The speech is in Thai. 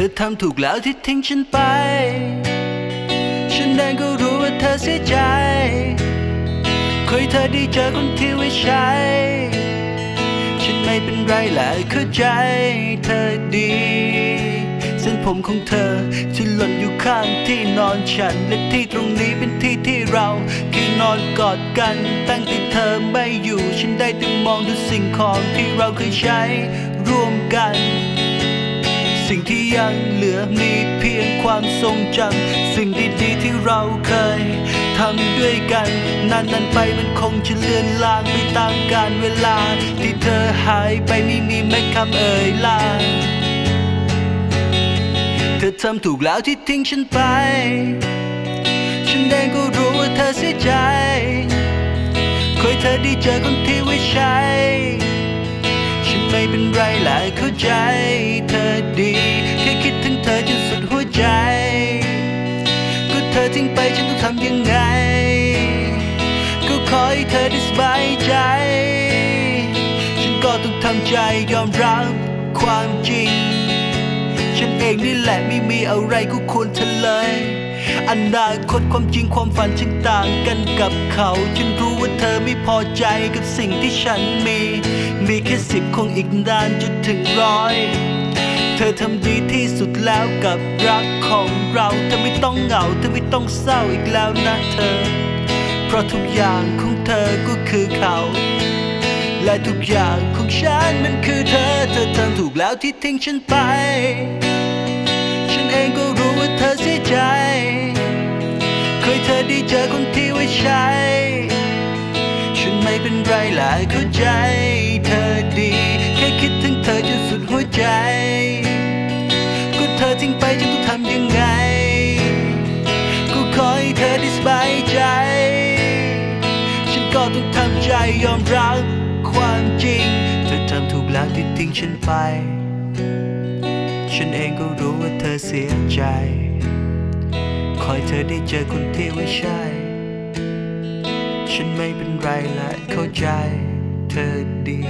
ธอทำถูกแล้วที่ทิ้งฉันไป ฉันเองก็รู้ว่าเธอเสียใจ เคยเธอได้เจอคนที่ไว้ใช้ ฉันไม่เป็นไรแหละเข้าใจเธอดี เส้นผมของเธอจะหล่นอยู่ข้างที่นอนฉัน และที่ตรงนี้เป็นที่ที่เราเคยนอนกอดกัน ตั้งแต่เธอไม่อยู่ ฉันได้แต่มองดูสิ่งของที่เราเคยใช้ร่วมกัน ยังเหลือมีเพียงความทรงจำสิ่งดีๆที่เราเคยทำด้วยกันนานๆไปมันคงจะเลือนลางไปตามกาลเวลา ที่เธอหายไปไม่มีแม้คำเอ่ยลาเธอทำถูกแล้วที่ทิ้งฉันไป ฉันเองก็รู้ว่าเธอเสียใจเคยเธอได้เจอคนที่ไว้ใช้ฉันไม่เป็นไรหละเข้าใจเธอดี อทิ้งไปฉันต้องทำยังไง ก็ขอให้เธอได้สบายใจ ฉันก็ต้องทำใจยอมรับความจริง ฉันเองนี่แหละไม่มีอะไรก็ควรเธอเลยอนาคตความจริงความฝันฉันต่างกันกับเขา ฉันรู้ว่าเธอไม่พอใจกับสิ่งที่ฉันมี มีแค่สิบคงอีกนานจะถึงร้อย เธอทำดีที่สุดแล้วกับรักของเราเธอไม่ต้องเหงาเธอไม่ต้องเศร้าอีกแล้วนะเธอ เพราะทุกอย่างของเธอก็คือเขา และทุกอย่างของฉันมันคือเธอ เธอทำถูกแล้วที่ทิ้งฉันไป ฉันเองก็รู้ว่าเธอเสียใจ เคยเธอได้เจอคนที่ไว้ใช้ฉันไม่เป็นไรหละเข้าใจ เธอดี แค่คิดถึงเธอจนสุดหัวใจ ได้สบายใจ ฉันก็ต้องทำใจยอมรับความจริง เธอทำถูกแล้วที่ทิ้งฉันไป ฉันเองก็รู้ว่าเธอเสียใจ คอยเธอได้เจอคนที่ไว้ใช่ ฉันไม่เป็นไรและเข้าใจเธอดี